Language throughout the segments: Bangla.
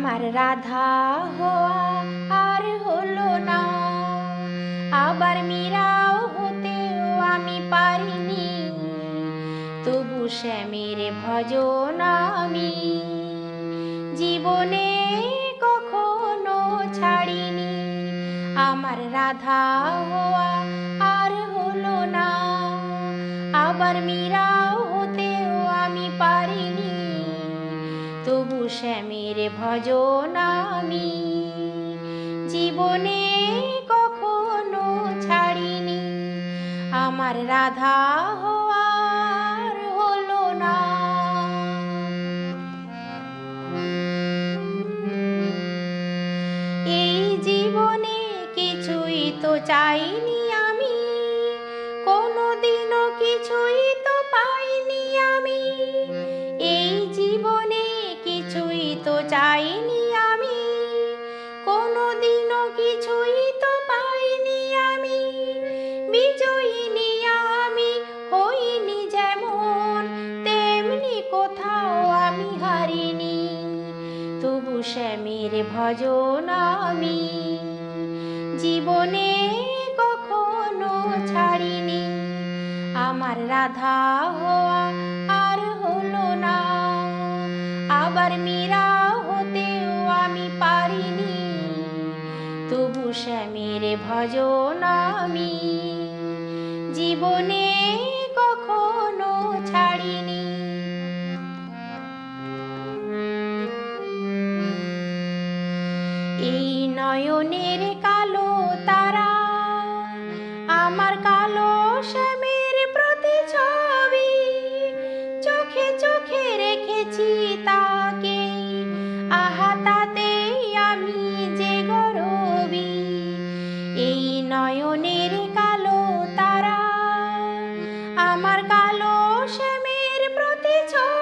রাধা হওয়া আর হলো না। আবার মীরাও হতেও আমি পারিনি। তবু শ্যামের ভজন আমি জীবনে কখনো ছাড়িনি। আমার রাধা হওয়া আর হলো না। আবার মীরাও তবু শ্যামের ভজন আমি জীবনে কখনো ছাড়িনি। আমার রাধা হওয়ার হলো না। এই জীবনে কিছুই তো চাইনি আমি, কোনোদিনও কিছুই তো তবু শ্যামের ভজন আমি জীবনে কখনো ছাড়িনি। আমার রাধা হওয়া আর হলো না। আবার মীরা হতেও আমি পারিনি। তবু শ্যামের ভজন আমি জীবনে কখনো ছাড়িনি। নয়নের কালো তারা। আমার কালো শ্যামের প্রতিছবি চোখে চোখে রেখেছি তাকে। আহা, তাতেই আমি যে গরবি। এই নয়নের কালো তারা, আমার কালো শ্যামের প্রতিছবি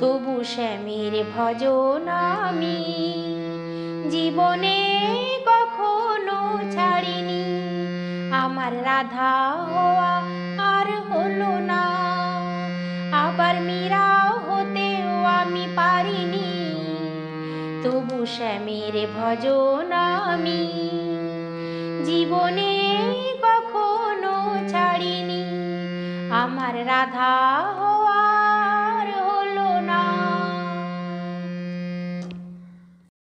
তবু শ্যামের ভজন আমি জীবনে কখনো ছাড়িনি। আমার রাধা হওয়া আর হলো না। আবার মীরাও হতেও আমি পারিনি। তবু শ্যামের ভজন আমি জীবনে কখনো ছাড়িনি। আমার রাধা